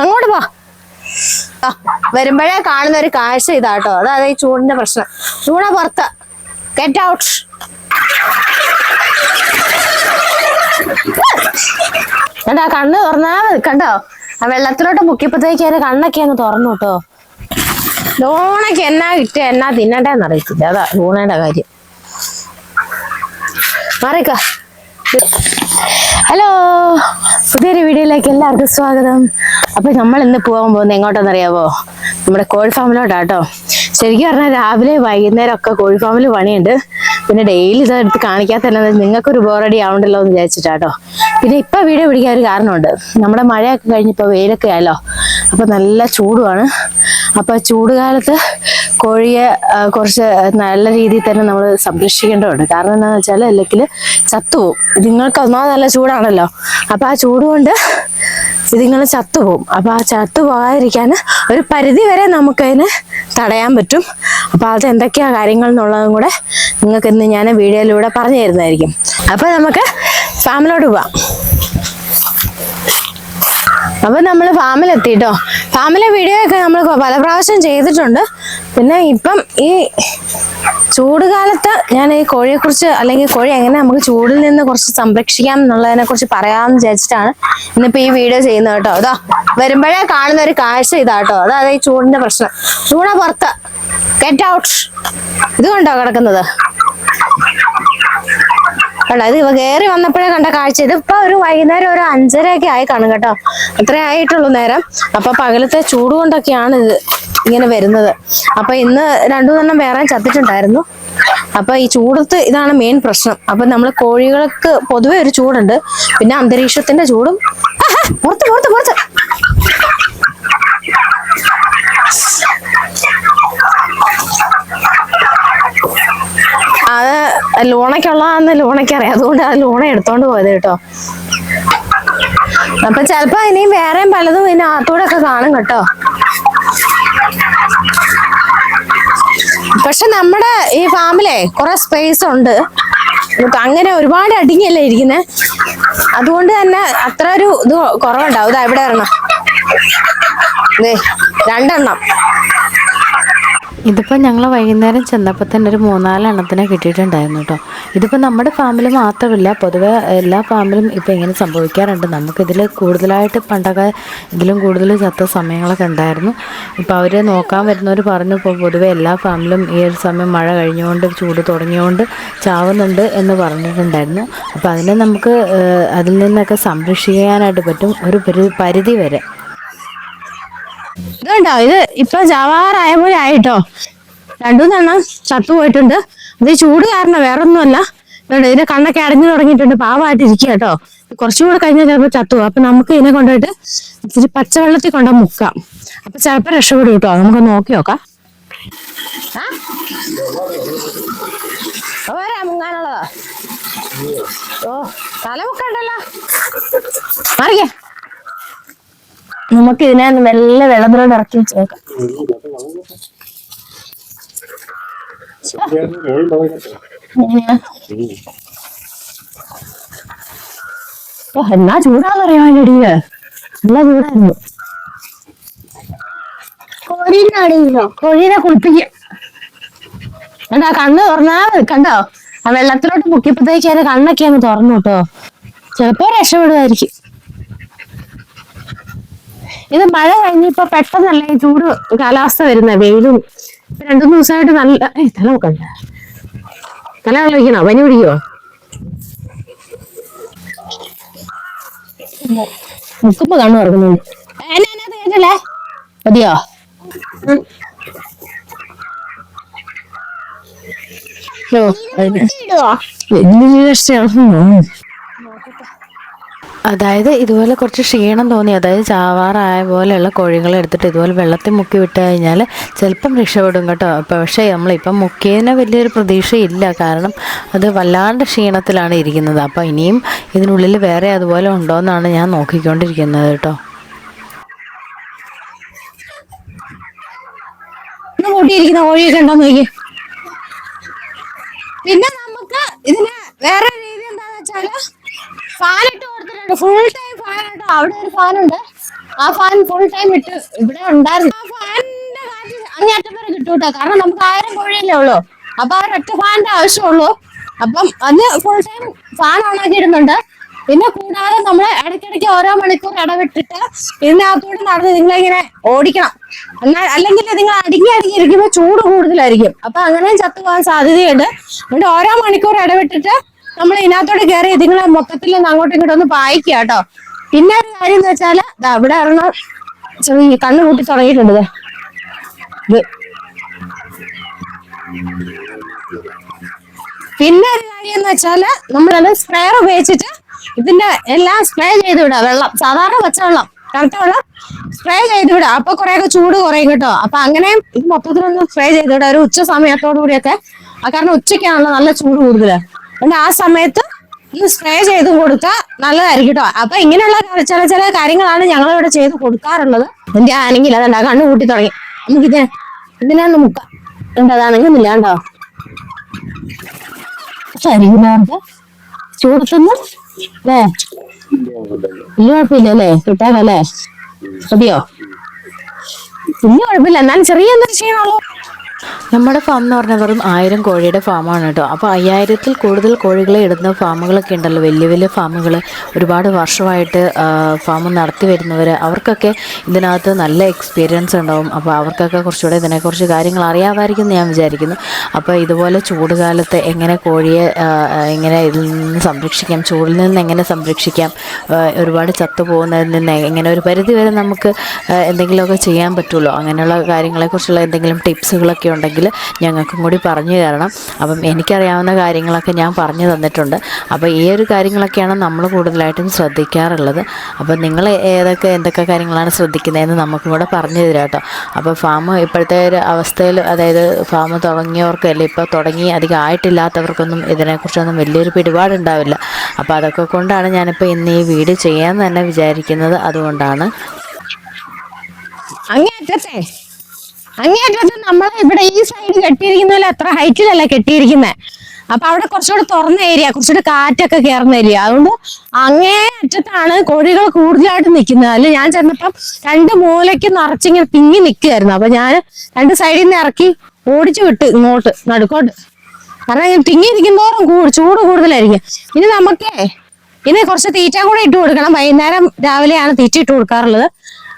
അങ്ങോട്ട് പോ വരുമ്പോഴേ കാണുന്ന ഒരു കാഴ്ച ഇതാട്ടോ. അതായത് ഈ ചൂടിന്റെ പ്രശ്നം. ചൂട പുറത്ത്. ഗെറ്റ് ഔട്ട് കണ്ടാ കണ്ണ് തുറന്നാ. കണ്ടോ? ആ വെള്ളത്തിലോട്ട് മുക്കിയപ്പോഴത്തേക്ക് അതിന്റെ കണ്ണൊക്കെ ഒന്ന് തുറന്നു കേട്ടോ. ലോണയ്ക്ക് എന്നാ കിട്ടിയ എന്നാ തിന്നണ്ടേന്ന് അറിയത്തില്ല. അതാ ലൂണയുടെ കാര്യം. മാറിക്ക. ഹലോ പുതിയൊരു വീഡിയോയിലേക്ക് എല്ലാവർക്കും സ്വാഗതം. അപ്പൊ നമ്മൾ ഇന്ന് പോകാൻ പോകുന്നത് എങ്ങോട്ടെന്നറിയാവോ നമ്മുടെ കോഴി ഫാമിലോട്ടാട്ടോ ശരിക്കും പറഞ്ഞാൽ രാവിലെ വൈകുന്നേരം ഒക്കെ കോഴി ഫാമിൽ പണിയുണ്ട്. പിന്നെ ഡെയിലി ഇതെടുത്ത് കാണിക്കാത്ത നിങ്ങൾക്കൊരു ബോറടി ആവണ്ടല്ലോ എന്ന് വിചാരിച്ചിട്ടാട്ടോ പിന്നെ ഇപ്പൊ വീഡിയോ പിടിക്കാൻ ഒരു കാരണമുണ്ട്. നമ്മുടെ മഴയൊക്കെ കഴിഞ്ഞിപ്പോ വെയിലൊക്കെ ആയല്ലോ. അപ്പൊ നല്ല ചൂടുമാണ് അപ്പൊ ചൂടുകാലത്ത് കോഴിയെ കുറച്ച് നല്ല രീതിയിൽ തന്നെ നമ്മൾ സംരക്ഷിക്കേണ്ടതുണ്ട്. കാരണം എന്താണെന്ന് വെച്ചാൽ അല്ലെങ്കിൽ ചത്തുപോകും. നിങ്ങൾക്ക് ഒന്നാമത് നല്ല ചൂടാണല്ലോ. അപ്പം ആ ചൂട് കൊണ്ട് ഇതുങ്ങൾ ചത്തുപോകും. അപ്പം ആ ചത്തു പോകാതിരിക്കാൻ ഒരു പരിധി വരെ നമുക്കതിന് തടയാൻ പറ്റും. അപ്പം അത് എന്തൊക്കെയാ കാര്യങ്ങൾ എന്നുള്ളതും കൂടെ നിങ്ങൾക്ക് ഇന്ന് ഞാൻ വീഡിയോയിലൂടെ പറഞ്ഞു തരുന്നതായിരിക്കും. അപ്പം നമുക്ക് ഫാമിലോട്ട് പോവാം. അപ്പൊ നമ്മൾ ഫാമിലെത്തിട്ടോ? ഫാമിലെ വീഡിയോ ഒക്കെ നമ്മൾ പല പ്രാവശ്യം ചെയ്തിട്ടുണ്ട്. പിന്നെ ഇപ്പം ഈ ചൂട് കാലത്ത് ഞാൻ ഈ കോഴിയെ കുറിച്ച് അല്ലെങ്കിൽ കോഴി എങ്ങനെ നമുക്ക് ചൂടിൽ നിന്ന് കുറച്ച് സംരക്ഷിക്കാം എന്നുള്ളതിനെ കുറിച്ച് പറയാമെന്ന് വിചാരിച്ചിട്ടാണ് ഇന്നിപ്പോ ഈ വീഡിയോ ചെയ്യുന്നത് കേട്ടോ. അതാ വരുമ്പോഴേ കാണുന്ന ഒരു കാഴ്ച ഇതാട്ടോ അതായത് ഈ ചൂടിന്റെ പ്രശ്നം. ചൂട പുറത്ത്. ഗെറ്റ് ഔട്ട് ഇത് കണ്ടോ കിടക്കുന്നത്? കണ്ടോ? ഇത് ഇവ കയറി വന്നപ്പോഴേ കണ്ട കാഴ്ച. ഇതിപ്പോ ഒരു വൈകുന്നേരം ഒരു അഞ്ചര ഒക്കെ ആയി കാണും കേട്ടോ. അത്രേ ആയിട്ടുള്ളൂ നേരം. അപ്പൊ പകലത്തെ ചൂട് കൊണ്ടൊക്കെയാണ് ഇത് ഇങ്ങനെ വരുന്നത്. അപ്പൊ ഇന്ന് രണ്ടു മൂന്നെണ്ണം വേറെ ചത്തിട്ടുണ്ടായിരുന്നു. അപ്പൊ ഈ ചൂടത്ത് ഇതാണ് മെയിൻ പ്രശ്നം. അപ്പൊ നമ്മൾ കോഴികൾക്ക് പൊതുവെ ഒരു ചൂടുണ്ട്. പിന്നെ അന്തരീക്ഷത്തിന്റെ ചൂടും. പുറത്ത് പുറത്ത് പുറത്ത്. അത് ലൂണയ്ക്കുള്ളതാന്ന് ലൂണയ്ക്കറിയാം അതുകൊണ്ട് ആ ലൂണ എടുത്തോണ്ട് പോയത് കേട്ടോ. അപ്പൊ ചെലപ്പോ ഇനിയും വേറെയും പലതും ഇതിനകത്തൂടെ ഒക്കെ കാണും കേട്ടോ. പക്ഷെ നമ്മുടെ ഈ ഫാമിലെ കുറെ സ്പേസ് ഉണ്ട്. അങ്ങനെ ഒരുപാട് അടിങ്ങല്ലേ ഇരിക്കുന്നത് അതുകൊണ്ട് തന്നെ അത്ര ഒരു ഇത് കുറവുണ്ടാവും. ഇതാ ഇവിടെ വരണം ദേ രണ്ടെണ്ണം. ഇതിപ്പോൾ ഞങ്ങൾ വൈകുന്നേരം ചെന്നപ്പോൾ തന്നെ ഒരു മൂന്നാലെണ്ണത്തിനെ കിട്ടിയിട്ടുണ്ടായിരുന്നു കേട്ടോ ഇതിപ്പോൾ നമ്മുടെ ഫാമിൽ മാത്രമല്ല പൊതുവെ എല്ലാ ഫാമിലും ഇപ്പോൾ ഇങ്ങനെ സംഭവിക്കാറുണ്ട്. നമുക്കിതിൽ കൂടുതലായിട്ട് പണ്ടൊക്കെ ഇതിലും കൂടുതൽ ചത്ത സമയങ്ങളൊക്കെ ഉണ്ടായിരുന്നു. ഇപ്പോൾ അവരെ നോക്കാൻ വരുന്നവർ പറഞ്ഞു ഇപ്പോൾ പൊതുവെ എല്ലാ ഫാമിലും ഈ ഒരു സമയം മഴ കഴിഞ്ഞുകൊണ്ട് ചൂട് തുടങ്ങിയുകൊണ്ട് ചാവുന്നുണ്ട് എന്ന് പറഞ്ഞിട്ടുണ്ടായിരുന്നു. അപ്പോൾ അതിനെ നമുക്ക് അതിൽ നിന്നൊക്കെ സംരക്ഷിക്കാനായിട്ട് പറ്റും ഒരു പരിധി വരെ. ഇതുണ്ടോ? ഇത് ഇപ്പൊ ജവാറായ പോലെ ആയിട്ടോ? രണ്ടുമൂന്നെണ്ണം ചത്തുപോയിട്ടുണ്ട് അത് ഈ ചൂട് കാരണം വേറെ ഒന്നുമല്ല ഇതുണ്ട് ഇതിന്റെ കണ്ണൊക്കെ അടഞ്ഞു തുടങ്ങിയിട്ടുണ്ട്. പാവമായിട്ട് ഇരിക്കുക കേട്ടോ. കുറച്ചുകൂടെ കഴിഞ്ഞാൽ ചിലപ്പോൾ ചത്തു അപ്പൊ നമുക്ക് ഇതിനെ കൊണ്ടുപോയിട്ട് ഇച്ചിരി പച്ചവെള്ളത്തിൽ കൊണ്ട് മുക്കാം. അപ്പൊ ചിലപ്പോൾ രക്ഷപ്പെടും കേട്ടോ. നമുക്ക് നോക്കി നോക്കാം? ഓ, തല മുക്കണ്ടല്ലോ മാറിക്കേ. നമുക്ക് ഇതിനെ മെല്ലെ വെള്ളത്തിലോട്ട് ഇറക്കി വെച്ചേക്കാം നോക്കാം. എന്നാ ചൂടാന്നറിയാൻ വേണ്ടിയിടിയിൽ നല്ല ചൂടായിരുന്നു. കോഴീനെ കുളിപ്പിക്കും. എന്താ കണ്ണ് തുറന്നാ. കണ്ടോ? ആ വെള്ളത്തിലോട്ട് മുക്കിയപ്പോഴത്തേക്ക് അതിന്റെ കണ്ണൊക്കെ അങ്ങ് തുറന്നു കേട്ടോ. ചിലപ്പോ രക്ഷപ്പെടുമായിരിക്കും. ഇത് മഴ കഴിഞ്ഞിപ്പോ പെട്ടെന്നല്ല ഈ ചൂട് കാലാവസ്ഥ വരുന്ന? വെയിലും രണ്ടു മൂന്ന് ദിവസമായിട്ട് നല്ല തല നോക്കണ്ട തല കളിക്കണോ പനി പിടിക്കോ മുക്കുമ്പോ കണ്ണു തുറക്കുന്നുണ്ട് കേട്ടല്ലേ? മതിയോ? ഓ അതിന് വലിയ അതായത് ഇതുപോലെ കുറച്ച് ക്ഷീണം തോന്നി. അതായത് ചാവാറായ പോലെയുള്ള കോഴികളെ എടുത്തിട്ട് ഇതുപോലെ വെള്ളത്തിൽ മുക്കി വിട്ട് കഴിഞ്ഞാൽ ചിലപ്പം രക്ഷപ്പെടും കേട്ടോ. പക്ഷേ നമ്മളിപ്പം മുക്കിയതിന് വലിയൊരു പ്രതീക്ഷയില്ല. കാരണം അത് വല്ലാണ്ട് ക്ഷീണത്തിലാണ് ഇരിക്കുന്നത്. അപ്പോൾ ഇനിയും ഇതിനുള്ളിൽ വേറെ അതുപോലെ ഉണ്ടോയെന്നാണ് ഞാൻ നോക്കിക്കൊണ്ടിരിക്കുന്നത് കേട്ടോ. പിന്നെ നമുക്ക് ഇതിന് വേറെ രീതി എന്താണെന്ന് വെച്ചാൽ ഫാൻ ഇട്ട് ഫുൾ ടൈം ഫാൻ ഉണ്ട്? അവിടെ ഒരു ഫാൻ ഉണ്ട്. ആ ഫാൻ ഫുൾ ടൈം ഇട്ട് ഇവിടെ ഉണ്ടായിരുന്നു. ആ ഫാനിന്റെ കാറ്റ് അങ്ങേറ്റം വരെ കിട്ടൂട്ടോ. കാരണം നമുക്ക് ആയിരം കോഴിയല്ലേ ഉള്ളൂ. അപ്പൊ ആ ഒരൊറ്റ ഫാനിന്റെ ആവശ്യമുള്ളൂ. അപ്പം അന്ന് ഫുൾ ടൈം ഫാൻ ഓണാക്കി പിന്നെ കൂടാതെ നമ്മൾ ഇടയ്ക്കിടയ്ക്ക് ഓരോ മണിക്കൂർ ഇടവിട്ടിട്ട് ഇതിനകത്തൂടെ നടന്ന് നിങ്ങളിങ്ങനെ ഓടിക്കണം. എന്നാൽ അല്ലെങ്കിൽ നിങ്ങൾ അടുങ്ങി അടുങ്ങി ഇരിക്കുമ്പോൾ ചൂട് കൂടുതലായിരിക്കും. അപ്പൊ അങ്ങനെയും ചത്തുപോകാൻ സാധ്യതയുണ്ട്. അതുകൊണ്ട് ഓരോ മണിക്കൂർ ഇടവിട്ടിട്ട് നമ്മൾ ഇതിനകത്തോട് കയറി ഇതിങ്ങളെ മൊത്തത്തിൽ അങ്ങോട്ടും ഇങ്ങോട്ടും ഒന്ന് പായിക്കുക കേട്ടോ. പിന്നെ ഒരു കാര്യം എന്ന് വെച്ചാൽ അവിടെ ഒരെണ്ണം ചെറിയ കണ്ണ് കൂട്ടി തുടങ്ങിയിട്ടുണ്ട്. ഇത്. പിന്നെ ഒരു കാര്യം എന്ന് വെച്ചാൽ നമ്മളത് സ്പ്രെയർ ഉപയോഗിച്ചിട്ട് ഇതിന്റെ എല്ലാം സ്പ്രേ ചെയ്ത് വിടുക വെള്ളം. സാധാരണ പച്ചവെള്ളം കറക്റ്റ് വെള്ളം സ്പ്രേ ചെയ്ത് വിടുക അപ്പൊ കുറെയൊക്കെ ചൂട് കുറയും കേട്ടോ. അപ്പൊ അങ്ങനെ ഇത് മൊത്തത്തിലൊന്ന് സ്പ്രേ ചെയ്ത് വിടുക ഒരു ഉച്ച സമയത്തോടു കൂടിയൊക്കെ കാരണം ഉച്ചയ്ക്കാണല്ലോ നല്ല ചൂട് കൂടുതൽ. അതുകൊണ്ട് ആ സമയത്ത് ഈ സ്പ്രേ ചെയ്ത് കൊടുത്താൽ നല്ലതായിരിക്കും കേട്ടോ അപ്പൊ ഇങ്ങനെയുള്ള ചില ചില കാര്യങ്ങളാണ് ഞങ്ങൾ ഇവിടെ ചെയ്ത് കൊടുക്കാറുള്ളത്. എന്റെ ആണെങ്കിൽ അതുണ്ടാ കണ്ണു കൂട്ടി തുടങ്ങി. നമുക്ക് ഇതിനെ ഇതിനൊന്ന് മുക്കാം. ഉണ്ട് അതാണെങ്കിൽ ഇല്ല കേട്ടോ ശരീരമാർക്ക് ചൂടത്തുനിന്ന് അല്ലേ? വലിയ കുഴപ്പമില്ല അല്ലേ? കിട്ടാനല്ലേ മതിയോ? വലിയ കുഴപ്പമില്ല. എന്നാലും ചെറിയ എന്തൊരു ക്ഷീണമുള്ളൂ. നമ്മുടെ ഫാം എന്ന് പറഞ്ഞാൽ വെറും ആയിരം കോഴിയുടെ ഫാമാണ് കേട്ടോ. അപ്പോൾ അയ്യായിരത്തിൽ കൂടുതൽ കോഴികളെ ഇടുന്ന ഫാമുകളൊക്കെ ഉണ്ടല്ലോ. വലിയ വലിയ ഫാമുകൾ ഒരുപാട് വർഷമായിട്ട് ഫാം നടത്തി വരുന്നവർ അവർക്കൊക്കെ ഇതിനകത്ത് നല്ല എക്സ്പീരിയൻസ് ഉണ്ടാവും. അപ്പോൾ അവർക്കൊക്കെ കുറച്ചുകൂടെ ഇതിനെക്കുറിച്ച് കാര്യങ്ങൾ അറിയാമായിരിക്കും ഞാൻ വിചാരിക്കുന്നു. അപ്പോൾ ഇതുപോലെ ചൂട് ചൂടുകാലത്ത് എങ്ങനെ കോഴിയെ എങ്ങനെ ഇതിൽ നിന്ന് സംരക്ഷിക്കാം ചൂടിൽ നിന്ന് എങ്ങനെ സംരക്ഷിക്കാം ഒരുപാട് ചത്തുപോകുന്നതിൽ നിന്ന് എങ്ങനെ ഒരു പരിധി വരെ നമുക്ക് എന്തെങ്കിലുമൊക്കെ ചെയ്യാൻ പറ്റുമല്ലോ അങ്ങനെയുള്ള കാര്യങ്ങളെക്കുറിച്ചുള്ള എന്തെങ്കിലും ടിപ്സുകളൊക്കെ ഉണ്ടെങ്കിൽ ഞങ്ങൾക്കും കൂടി പറഞ്ഞു തരണം. അപ്പം എനിക്കറിയാവുന്ന കാര്യങ്ങളൊക്കെ ഞാൻ പറഞ്ഞു തന്നിട്ടുണ്ട്. അപ്പോൾ ഈ ഒരു കാര്യങ്ങളൊക്കെയാണ് നമ്മൾ കൂടുതലായിട്ടും ശ്രദ്ധിക്കാറുള്ളത്. അപ്പോൾ നിങ്ങൾ ഏതൊക്കെ എന്തൊക്കെ കാര്യങ്ങളാണ് ശ്രദ്ധിക്കുന്നതെന്ന് നമുക്കും കൂടെ പറഞ്ഞു തരാം കേട്ടോ. അപ്പോൾ ഫാം ഇപ്പോഴത്തെ ഒരു അവസ്ഥയിൽ അതായത് ഫാം തുടങ്ങിയവർക്ക് അല്ലെ ഇപ്പോൾ തുടങ്ങി അധികം ആയിട്ടില്ലാത്തവർക്കൊന്നും ഇതിനെക്കുറിച്ചൊന്നും വലിയൊരു പിടിപാടുണ്ടാവില്ല അപ്പോൾ അതൊക്കെ കൊണ്ടാണ് ഞാനിപ്പോൾ ഇന്ന് ഈ വീഡിയോ ചെയ്യാൻ തന്നെ വിചാരിക്കുന്നത്. അതുകൊണ്ടാണ്. അങ്ങേറ്റത്തെ അങ്ങേറ്റത്തെ നമ്മൾ ഇവിടെ ഈ സൈഡ് കെട്ടിയിരിക്കുന്നതിൽ അത്ര ഹൈറ്റിലല്ല കെട്ടിയിരിക്കുന്നത് അപ്പൊ അവിടെ കുറച്ചുകൂടെ തുറന്ന ഏരിയ കുറച്ചുകൂടെ കാറ്റൊക്കെ കയറുന്ന ഏരിയ അതുകൊണ്ട് അങ്ങേ അറ്റത്താണ് കോഴികൾ കൂടുതലായിട്ട് നിൽക്കുന്നത്. അതിൽ ഞാൻ ചെന്നപ്പം രണ്ട് മൂലയ്ക്ക് നിറച്ചിങ്ങനെ തിങ്ങി നിൽക്കുകയായിരുന്നു അപ്പൊ ഞാൻ രണ്ട് സൈഡിൽ നിന്ന് ഇറക്കി ഓടിച്ചു വിട്ട് ഇങ്ങോട്ട് നടുക്കോട്ട്. കാരണം തിങ്ങി ഇരിക്കുന്നതോറും കൂടു ചൂട് കൂടുതലായിരിക്കും. ഇനി നമുക്കേ ഇനി കുറച്ച് തീറ്റ കൂടെ ഇട്ട് കൊടുക്കണം. വൈകുന്നേരം രാവിലെയാണ് തീറ്റ ഇട്ട് കൊടുക്കാറുള്ളത്.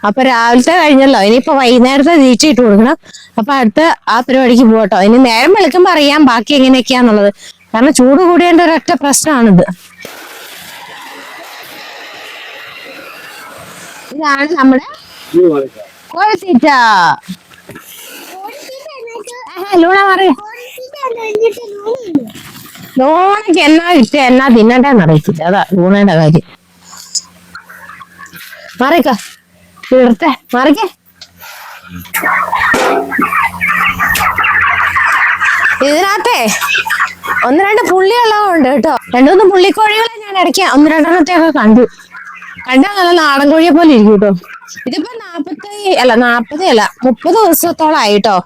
അപ്പൊ രാവിലത്തെ കഴിഞ്ഞല്ലോ. ഇനിയിപ്പോ വൈകുന്നേരത്തെ തീറ്റ ഇട്ട് കൊടുക്കണം. അപ്പൊ അടുത്ത ആ പരിപാടിക്ക് പോകട്ടോ ഇനി നേരം വെളുക്കുമ്പോ അറിയാം ബാക്കി എങ്ങനെയൊക്കെയാന്നുള്ളത്. കാരണം ചൂട് കൂടിയതിന്റെ ഒരൊറ്റ പ്രശ്നമാണിത്. ഇതാണ് നമ്മുടെ കോഴിത്തീറ്റ. ലൂണ പറയ ലൂണയ്ക്ക് എന്നാ കിട്ടിയ? എന്നാ തിന്നണ്ടെന്ന് അറിയത്തില്ല. അതാ ലൂണയുടെ കാര്യം. മാറിക്ക. തീർത്തെ. മാറിക്കേ. ഇതിനകത്തെ ഒന്ന് രണ്ട് പുള്ളിയുള്ളതുണ്ട് കേട്ടോ. രണ്ടുമൂന്ന് പുള്ളിക്കോഴികളെ ഞാൻ ഇടയ്ക്ക് ഒന്ന് രണ്ടെണ്ണത്തെ കണ്ടു. കണ്ടാൽ നല്ല നാടൻ കോഴിയെ പോലെ ഇരിക്കും കേട്ടോ. ഇതിപ്പോ നാപ്പത്തി അല്ല നാപ്പത് അല്ല മുപ്പത് ദിവസത്തോളം ആയിട്ടോ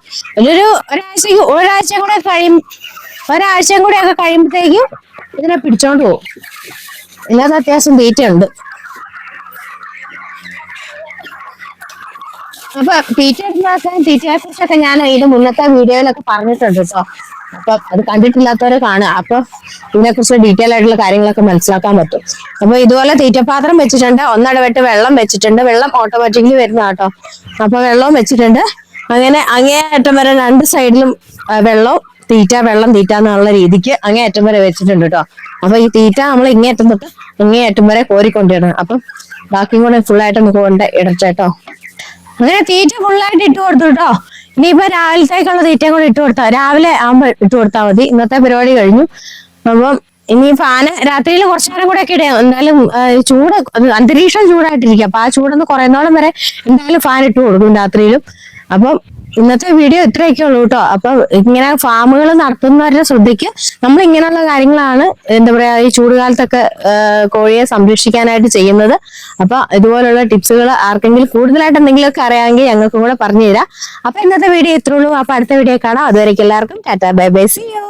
ഒരു ഒരാഴ്ചക്ക് ഒരാഴ്ച കൂടെ കഴിയും ഒരാഴ്ച കൂടെ ഒക്കെ കഴിയുമ്പോഴത്തേക്കും ഇതിനെ പിടിച്ചോണ്ട് പോകും. ഇതിനകത്ത് അത്യാവശ്യം വെയിറ്റ് ഉണ്ട്. അപ്പൊ മാസം തീറ്റയെ കുറിച്ചൊക്കെ ഞാൻ ഇതിന്റെ മുന്നത്തെ വീഡിയോയിലൊക്കെ പറഞ്ഞിട്ടുണ്ട് കേട്ടോ. അപ്പൊ അത് കണ്ടിട്ടില്ലാത്തവരെ കാണുക. അപ്പൊ ഇതിനെ കുറിച്ച് ഡീറ്റെയിൽ ആയിട്ടുള്ള കാര്യങ്ങളൊക്കെ മനസ്സിലാക്കാൻ പറ്റും. അപ്പൊ ഇതുപോലെ തീറ്റപാത്രം വെച്ചിട്ടുണ്ട്. ഒന്നിടവിട്ട് വെള്ളം വെച്ചിട്ടുണ്ട്. വെള്ളം ഓട്ടോമാറ്റിക്കലി വരുന്ന കേട്ടോ. അപ്പൊ വെള്ളവും വെച്ചിട്ടുണ്ട്. അങ്ങനെ അങ്ങേയറ്റം വരെ രണ്ട് സൈഡിലും വെള്ളവും തീറ്റ വെള്ളം തീറ്റ എന്നുള്ള രീതിക്ക് അങ്ങേയറ്റം വരെ വെച്ചിട്ടുണ്ട് കേട്ടോ. അപ്പൊ ഈ തീറ്റ നമ്മൾ ഇങ്ങേയറ്റം തൊട്ട് ഇങ്ങേയറ്റം വരെ കോരിക്കൊണ്ടിടണം. അപ്പം ബാക്കി കൂടെ ആയിട്ട് ഒന്ന് കൊണ്ട് ഇടച്ചേട്ടോ അങ്ങനെ തീറ്റ ഫുള്ളായിട്ട് ഇട്ട് കൊടുത്തു കേട്ടോ ഇനിയിപ്പോ രാവിലത്തേക്കുള്ള തീറ്റ കൂടെ ഇട്ട് കൊടുത്താ രാവിലെ ആകുമ്പോ ഇട്ട് കൊടുത്താൽ മതി. ഇന്നത്തെ പരിപാടി കഴിഞ്ഞു. അപ്പം ഇനി ഫാന് രാത്രിയിൽ കുറച്ചു നേരം കൂടെ ഒക്കെ ഇടാം. എന്തായാലും ചൂട് അന്തരീക്ഷം ചൂടായിട്ടിരിക്കും. അപ്പൊ ആ ചൂടൊന്ന് കുറയുന്നോളം വരെ എന്തായാലും ഫാൻ ഇട്ട് കൊടുക്കും രാത്രിയിലും. അപ്പം ഇന്നത്തെ വീഡിയോ ഇത്രയൊക്കെ ഉള്ളൂ കേട്ടോ അപ്പൊ ഇങ്ങനെ ഫാമുകൾ നടത്തുന്നവരുടെ ശ്രദ്ധിക്ക് നമ്മൾ ഇങ്ങനെയുള്ള കാര്യങ്ങളാണ് എന്താ പറയാ ഈ ചൂടുകാലത്തൊക്കെ കാലത്തൊക്കെ കോഴിയെ സംരക്ഷിക്കാനായിട്ട് ചെയ്യുന്നത്. അപ്പൊ ഇതുപോലുള്ള ടിപ്സുകൾ ആർക്കെങ്കിലും കൂടുതലായിട്ട് എന്തെങ്കിലുമൊക്കെ അറിയാമെങ്കിൽ ഞങ്ങൾക്കും കൂടെ പറഞ്ഞു തരാം അപ്പൊ ഇന്നത്തെ വീഡിയോ ഇത്രയുള്ളൂ അപ്പൊ അടുത്ത വീഡിയോ കാണാം. അതുവരേക്കും എല്ലാവർക്കും tata bye bye see you